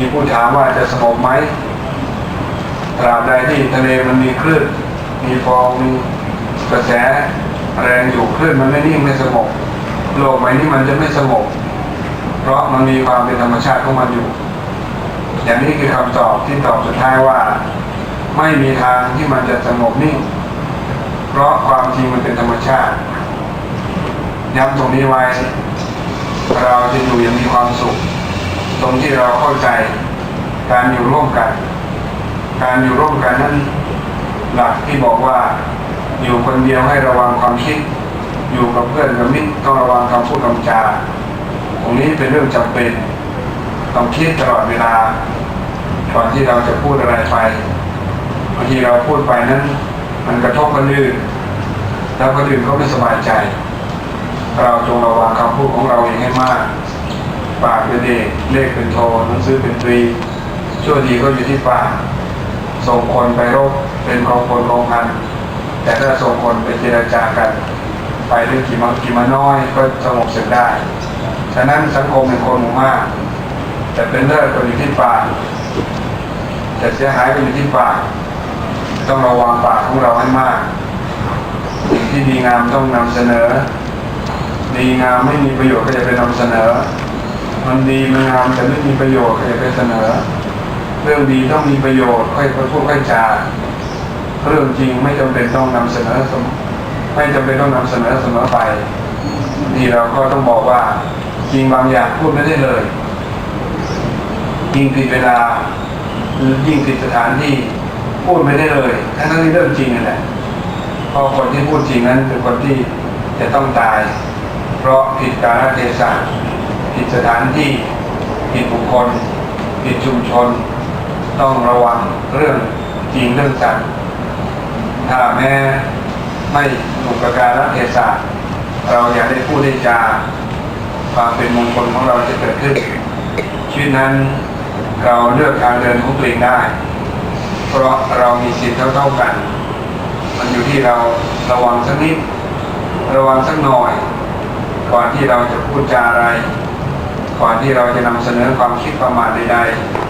มีผู้ถามว่าจะสงบไหมตราบใดที่ทะเลมันมีคลื่น มีฟองมีกระแสแรงอยู่คลื่นมันไม่นิ่งไม่สงบโลกใบนี้มันจะไม่สงบเพราะมันมีความเป็นธรรมชาติของมันอยู่ อย่างนี้คือคำตอบที่ตอบสุดท้ายว่า ไม่มีทางที่มันจะสงบนิ่ง เพราะความจริงมันเป็นธรรมชาติย้ำตรงนี้ไว้ เราจะอยู่อย่างมีความสุข ตรงที่เราเข้าใจการอยู่ร่วมกัน การอยู่ร่วมกันนั้นหลักที่บอกว่าอยู่คนเดียวให้ระวังความคิด อยู่กับเพื่อนกับมิตรต้องระวังคำพูดคำจาตรงนี้เป็นเรื่องจำเป็นต้องคิดตลอดเวลาก่อนที่เราจะพูดอะไรไปบางทีเราพูดไปนั้น มันกระทบคนอื่นแล้วคนอื่นก็ไม่สบายใจ เราจงระวังคำพูดของเราเองให้มาก ปากเป็นเอกเลขเป็นโทหนังสือเป็นตรีชั่วดีก็อยู่ที่ปากส่งคนไปรบเป็นกองพลกองพันแต่ถ้าส่งคนไปเจรจากัน ไปด้วยกี่มากี่มาน้อยก็สงบเสร็จได้ ฉะนั้นสังคมเป็นคนหมู่มาก แต่เป็นเลิศก็อยู่ที่ปากแต่เสียหายก็อยู่ที่ปากต้องระวังปากของเราให้มาก สิ่งที่ดีงามต้องนำเสนอ ดีงามไม่มีประโยชน์ก็จะไปนำเสนอ มันดีมันงามแต่ไม่มีประโยชน์ก็จะไปเสนอ เรื่องดีต้องมีประโยชน์ค่อยไปพูดค่อยจาเรื่องจริงไม่จำเป็นต้องนำเสนอสมไม่จำเป็นต้องนำเสนอเสมอไปนี่เราก็ต้องบอกว่าจริงบางอย่างพูดไม่ได้เลยยิ่งผิดเวลาหรือยิ่งผิดสถานที่พูดไม่ได้เลยทั้งนั้นที่เรื่องจริงนั่นแหละเพราะคนที่พูดจริงนั้นเป็นคนที่จะต้องตาย เพราะผิดกาลเทศะ ผิดสถานที่ผิดบุคคลผิดชุมชน ต้องระวังเรื่องจริงเรื่องจังถ้าแม้ไม่ถูกประการเทศะเราอยากได้พูดได้จาความเป็นมงคลของเราจะเกิดขึ้นชีวิตนั้นเราเลือกทางเดินของตัวเองได้ เพราะเรามีสิทธิ์เท่าๆกัน มันอยู่ที่เราระวังสักนิด ระวังสักหน่อย ก่อนที่เราจะพูดจาอะไร ก่อนที่เราจะนำเสนอความคิดประมาทใด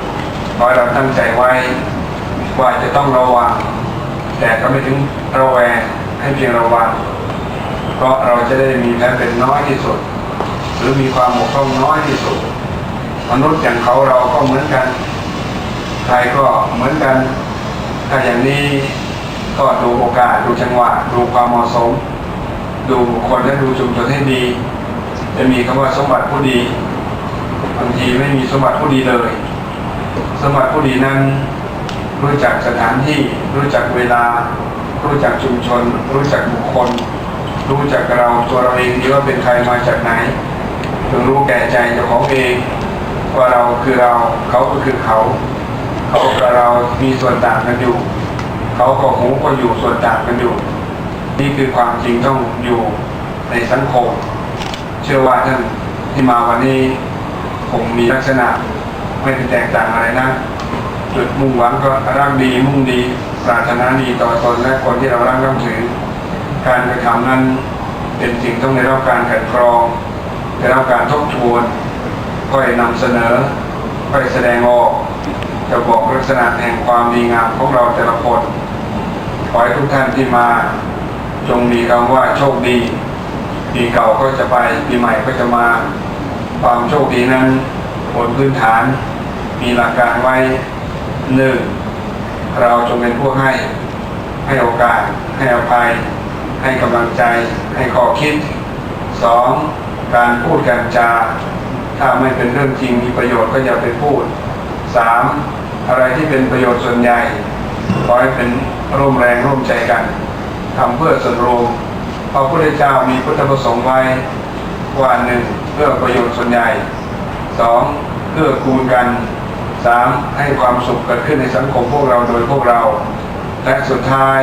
ๆขอให้เราตั้งใจไว้ว่าจะต้องระวัง แต่ก็ไม่ถึงระแวงให้เพียงระวัง เพราะเราจะได้มีแพ้เป็นน้อยที่สุด หรือมีความบกพร่องน้อยที่สุด มนุษย์อย่างเขาเราก็เหมือนกันใครก็เหมือนกันถ้าอย่างนี้ก็ดูโอกาสดูจังหวะดูความเหมาะสม ดูคคลและดูชุมชนให้ดี จะมีคำว่าสมบัติผู้ดี บางทีไม่มีสมบัติผู้ดีเลย สมบัติผู้ดีนั้น รู้จักสถานที่ รู้จักเวลา รู้จักชุมชน รู้จักบุคคล รู้จักเราตัวเราเองดีว่าเป็นใครมาจากไหนถึงรู้แก่ใจเจ้าของเองว่าเราคือเราเขาก็คือเขา เขากับเรามีส่วนต่างกันอยู่ เขากับหูก็อยู่ส่วนต่างกันอยู่ นี่คือความจริงต้องอยู่ในสังคม เชื่อว่าท่านที่มาวันนี้ คงมีลักษณะไม่ได้แตกต่างอะไรนะจุดมุ่งหวังก็รักดีมุ่งดีปรารถนาดีต่อตนและคนที่เรารักนับถือ การกระทำนั้นเป็นสิ่งต้องได้รับการกันกรองได้รับการทบทวนค่อยนำเสนอค่อยแสดงออก จะบอกลักษณะแห่งความดีงามของเราแต่ละคนขอให้ทุกท่านที่มาจงมีคำว่าโชคดีปีเก่าก็จะไปปีใหม่ก็จะมา ความโชคดีนั้นบนพื้นฐานมีหลักการไว้หนึ่งเราจงเป็นผู้ให้ ให้โอกาส ให้อภัย ให้กำลังใจ ให้ข้อคิดสองการพูดการจา ถ้าไม่เป็นเรื่องจริงมีประโยชน์ก็อย่าไปพูดสามอะไรที่เป็นประโยชน์ส่วนใหญ่ขอให้เป็นร่วมแรงร่วมใจกันทำเพื่อส่วนรวมพระพุทธเจ้ามีพุทธประสงค์ไว้ว่าหนึ่ง เพื่อประโยชน์ส่วนใหญ่สองเพื่อคูณกันสามให้ความสุขเกิดขึ้นในสังคมพวกเราโดยพวกเรา และสุดท้าย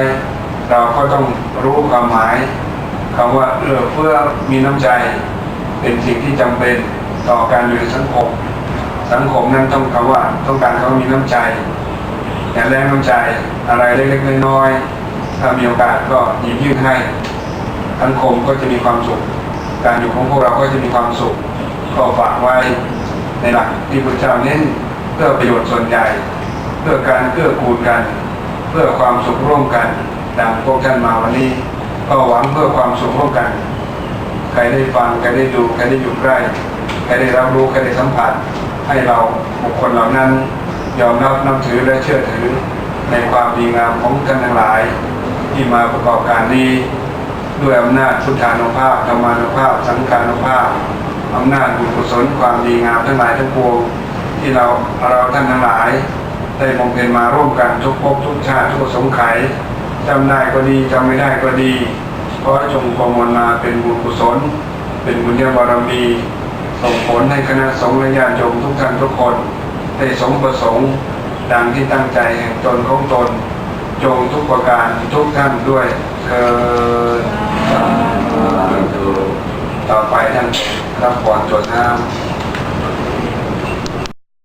เราก็ต้องรู้ความหมายคำว่าเอื้อเพื่อมีน้ำใจ เป็นสิ่งที่จำเป็นต่อการอยู่ในสังคม สังคมนั้นต้องคำว่าต้องการเขามีน้ำใจอย่แรงน้ำใจอะไรเล็กๆน้อยๆถ้ามีโอกาสก็หยิบยื่นให้สังคมก็จะมีความสุข การอยู่ของพวกเราก็จะมีความสุขก็ฝากไว้ในหลักที่พระเจ้าเน้นเพื่อประโยชน์ส่วนใหญ่ เพื่อการเกื้อกูลกัน เพื่อความสุขร่วมกันดังพวกท่านมาวันนี้ ก็หวังเพื่อความสุขร่วมกัน ใครได้ฟังใครได้ดูใครได้อยู่ใกล้ใครได้รับรู้ใครได้สัมผัส ให้เราบุคคลเหล่านั้น ยอมรับนับถือและเชื่อถือในความดีงามของท่านทั้งหลาย ที่มาประกอบการนี้ ด้วยอำนาจพุทธานุภาพธรรมานุภาพ สังฆานุภาพอำนาจบุญกุศลความดีงามทั้งหลายทั้งปวงที่เราเราท่านทั้งหลาย ได้บำเพ็ญมาร่วมกันทุกภพทุกชาติทุกสงไขยจำได้ก็ดีจำไม่ได้ก็ดีเพราะจงประมวลมาเป็นบุญกุศล เป็นบุญญาบารมีส่งผลให้คณะสงฆ์และญาติโยมทุกท่านทุกคน ได้สมประสงค์ดังที่ตั้งใจแห่งตนของตน จงทุกประการทุกท่านด้วยเธอต่อไปท่านรับก่อนจดน้ำ